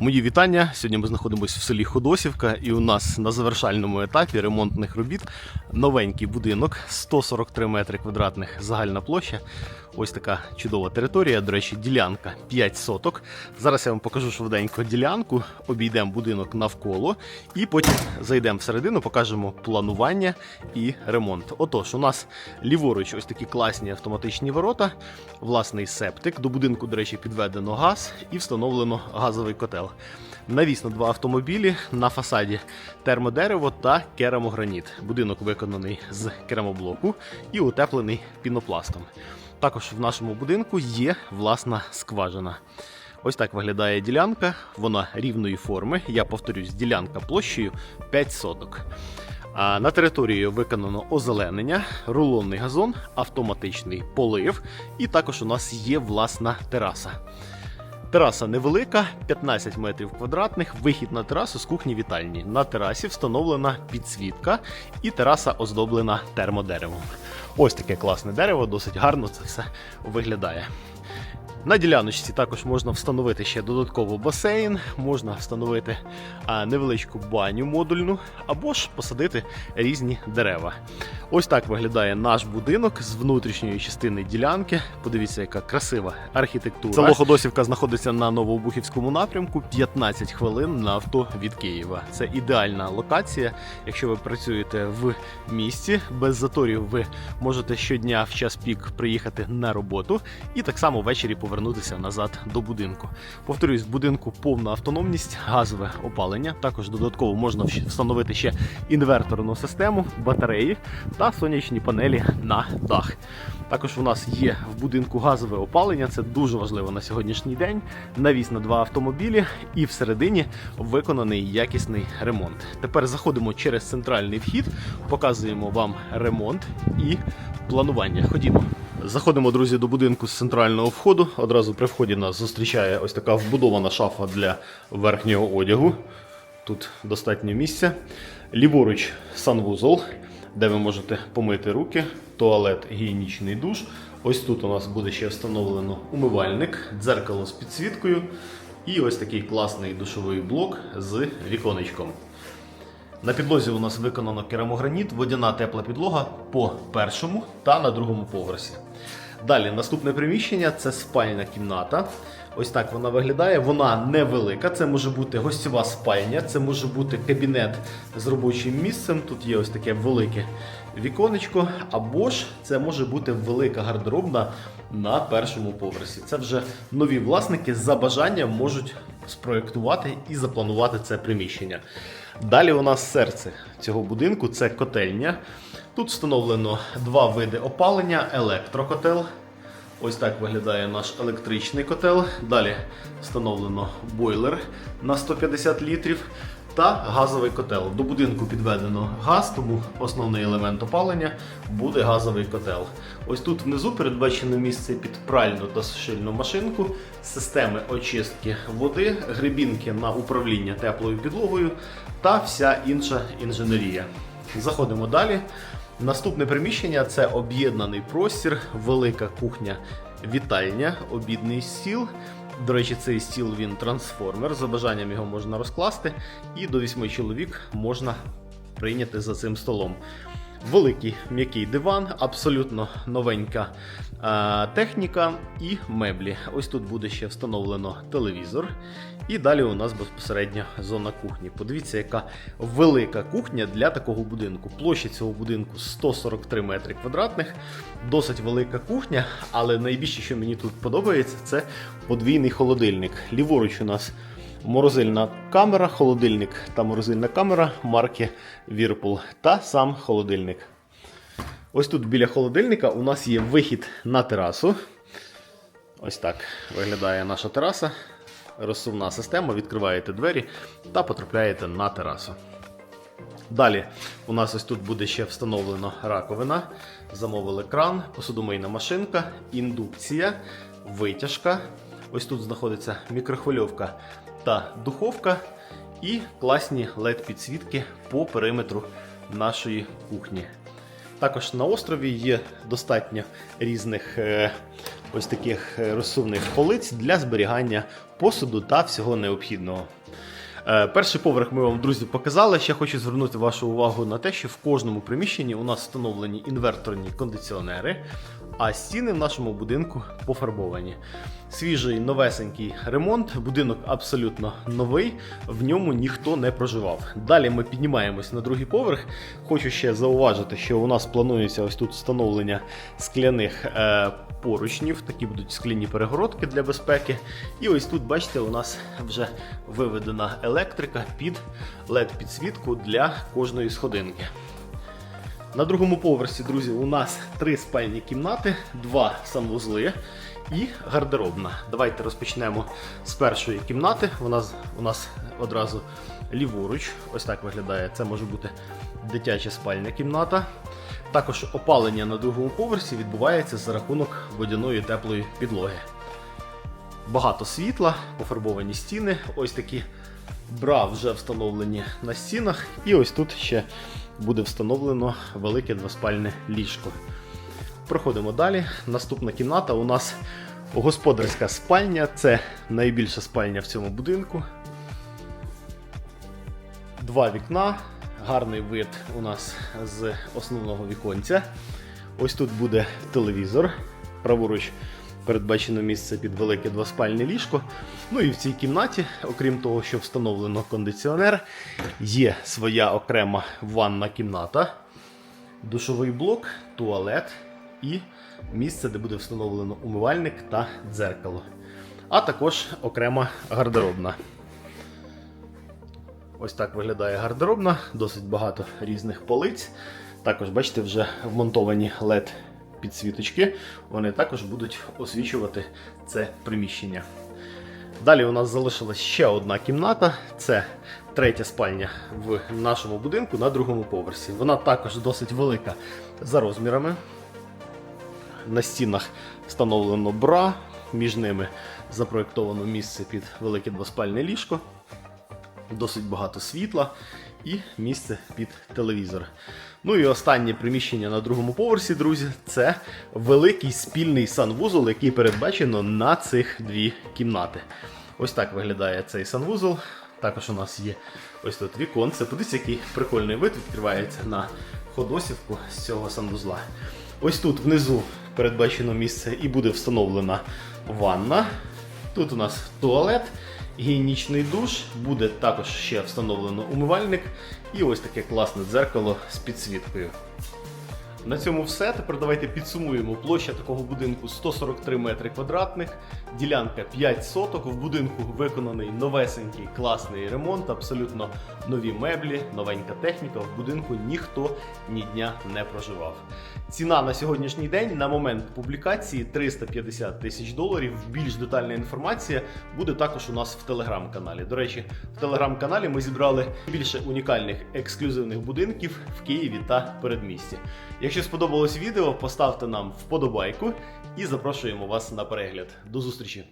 Мої вітання. Сьогодні ми знаходимося в селі Ходосівка, і у нас на завершальному етапі ремонтних робіт новенький будинок 143 метри квадратних загальна площа. Ось така чудова територія. До речі, ділянка 5 соток. Зараз я вам покажу швиденько ділянку, обійдемо будинок навколо і потім зайдемо всередину, покажемо планування і ремонт. Отож, у нас ліворуч ось такі класні автоматичні ворота, власний септик. До будинку, до речі, підведено газ і встановлено газовий котел. Навісно два автомобілі на фасаді термодерево та керамограніт. Будинок виконаний з керамоблоку і утеплений пінопластом. Також в нашому будинку є власна скважина. Ось так виглядає ділянка. Вона рівної форми. Я повторюсь, ділянка площею 5 соток. А на території виконано озеленення, рулонний газон, автоматичний полив, і також у нас є власна тераса. Тераса невелика, 15 метрів квадратних, вихід на терасу з кухні вітальні. На терасі встановлена підсвітка і тераса оздоблена термодеревом. Ось таке класне дерево, досить гарно це все виглядає. На діляночці також можна встановити ще додатково басейн, можна встановити невеличку баню модульну або ж посадити різні дерева. Ось так виглядає наш будинок з внутрішньої частини ділянки. Подивіться, яка красива архітектура. Село Ходосівка знаходиться на Новообухівському напрямку 15 хвилин на авто від Києва. Це ідеальна локація. Якщо ви працюєте в місті без заторів, ви можете щодня в час пік приїхати на роботу і так само ввечері повернутися назад до будинку. Повторюсь, в будинку повна автономність, газове опалення. Також додатково можна встановити ще інверторну систему, батареї та сонячні панелі на дах. Також у нас є в будинку газове опалення, це дуже важливо на сьогоднішній день. Навіс на два автомобілі, і всередині виконаний якісний ремонт. Тепер заходимо через центральний вхід, показуємо вам ремонт і планування. Ходімо. Заходимо, друзі, до будинку з центрального входу. Одразу при вході нас зустрічає ось така вбудована шафа для верхнього одягу. Тут достатньо місця. Ліворуч санвузол, де ви можете помити руки, туалет, гігієнічний душ. Ось тут у нас буде ще встановлено умивальник, дзеркало з підсвіткою і ось такий класний душовий блок з віконечком. На підлозі у нас виконано керамограніт, водяна тепла підлога по першому та на другому поверсі. Далі наступне приміщення це спальна кімната. Ось так вона виглядає. Вона невелика. Це може бути гостьова спальня, це може бути кабінет з робочим місцем. Тут є ось таке велике віконечко, або ж це може бути велика гардеробна на першому поверсі. Це вже нові власники за бажанням можуть спроєктувати і запланувати це приміщення. Далі у нас серце цього будинку це котельня. Тут встановлено два види опалення: електрокотел. Ось так виглядає наш електричний котел. Далі встановлено бойлер на 150 літрів та газовий котел. До будинку підведено газ, тому основний елемент опалення буде газовий котел. Ось тут внизу передбачено місце під пральну та сушильну машинку, системи очистки води, грибінки на управління теплою підлогою та вся інша інженерія. Заходимо далі. Наступне приміщення це об'єднаний простір, велика кухня, вітальня, обідний стіл. До речі, цей стіл він трансформер. За бажанням його можна розкласти, і до вісьми чоловік можна прийняти за цим столом. Великий м'який диван, абсолютно новенька е, техніка і меблі. Ось тут буде ще встановлено телевізор. І далі у нас безпосередньо зона кухні. Подивіться, яка велика кухня для такого будинку. Площа цього будинку 143 метри квадратних. Досить велика кухня, але найбільше, що мені тут подобається, це подвійний холодильник. Ліворуч у нас морозильна камера, холодильник та морозильна камера марки Whirlpool та сам холодильник. Ось тут біля холодильника у нас є вихід на терасу. Ось так виглядає наша тераса. Розсувна система, відкриваєте двері та потрапляєте на терасу. Далі у нас ось тут буде ще встановлено раковина, замовили кран, посудомийна машинка, індукція, витяжка. Ось тут знаходиться мікрохвильовка та духовка і класні LED-підсвітки по периметру нашої кухні. Також на острові є достатньо різних е, ось таких е, розсувних полиць для зберігання посуду та всього необхідного. Е, Перший поверх ми вам, друзі, показали. Ще хочу звернути вашу увагу на те, що в кожному приміщенні у нас встановлені інверторні кондиціонери, а стіни в нашому будинку пофарбовані. Свіжий новесенький ремонт, будинок абсолютно новий, в ньому ніхто не проживав. Далі ми піднімаємось на другий поверх. Хочу ще зауважити, що у нас планується ось тут встановлення скляних е, поручнів, такі будуть скляні перегородки для безпеки. І ось тут, бачите, у нас вже виведена електрика під LED-підсвітку для кожної сходинки. На другому поверсі, друзі, у нас три спальні кімнати, два санвузли і гардеробна. Давайте розпочнемо з першої кімнати. Вона у нас одразу ліворуч. Ось так виглядає. Це може бути дитяча спальня кімната. Також опалення на другому поверсі відбувається за рахунок водяної теплої підлоги. Багато світла, пофарбовані стіни, ось такі бра вже встановлені на стінах. І ось тут ще буде встановлено велике двоспальне ліжко. Проходимо далі. Наступна кімната у нас господарська спальня. Це найбільша спальня в цьому будинку. Два вікна, гарний вид у нас з основного віконця. Ось тут буде телевізор. Праворуч передбачено місце під велике двоспальне ліжко. Ну і в цій кімнаті, окрім того, що встановлено кондиціонер, є своя окрема ванна кімната, душовий блок, туалет і місце, де буде встановлено умивальник та дзеркало. А також окрема гардеробна. Ось так виглядає гардеробна, досить багато різних полиць. Також, бачите, вже вмонтовані LED підсвіточки. Вони також будуть освічувати це приміщення. Далі у нас залишилась ще одна кімната. Це третя спальня в нашому будинку на другому поверсі. Вона також досить велика за розмірами. На стінах встановлено бра, між ними запроєктовано місце під велике двоспальне ліжко досить багато світла і місце під телевізор. Ну і останнє приміщення на другому поверсі, друзі, це великий спільний санвузол, який передбачено на цих дві кімнати. Ось так виглядає цей санвузол. Також у нас є ось тут віконце. Подивіться, який прикольний вид відкривається на ходосівку з цього санвузла. Ось тут внизу передбачено місце і буде встановлена ванна. Тут у нас туалет, гігієнічний душ, буде також ще встановлено умивальник і ось таке класне дзеркало з підсвіткою. На цьому все. Тепер давайте підсумуємо. Площа такого будинку 143 метри квадратних, ділянка 5 соток. В будинку виконаний новесенький класний ремонт, абсолютно нові меблі, новенька техніка. В будинку ніхто ні дня не проживав. Ціна на сьогоднішній день на момент публікації 350 тисяч доларів. Більш детальна інформація буде також у нас в телеграм-каналі. До речі, в телеграм-каналі ми зібрали більше унікальних ексклюзивних будинків в Києві та передмісті. Якщо сподобалось відео, поставте нам вподобайку і запрошуємо вас на перегляд. До зустрічі!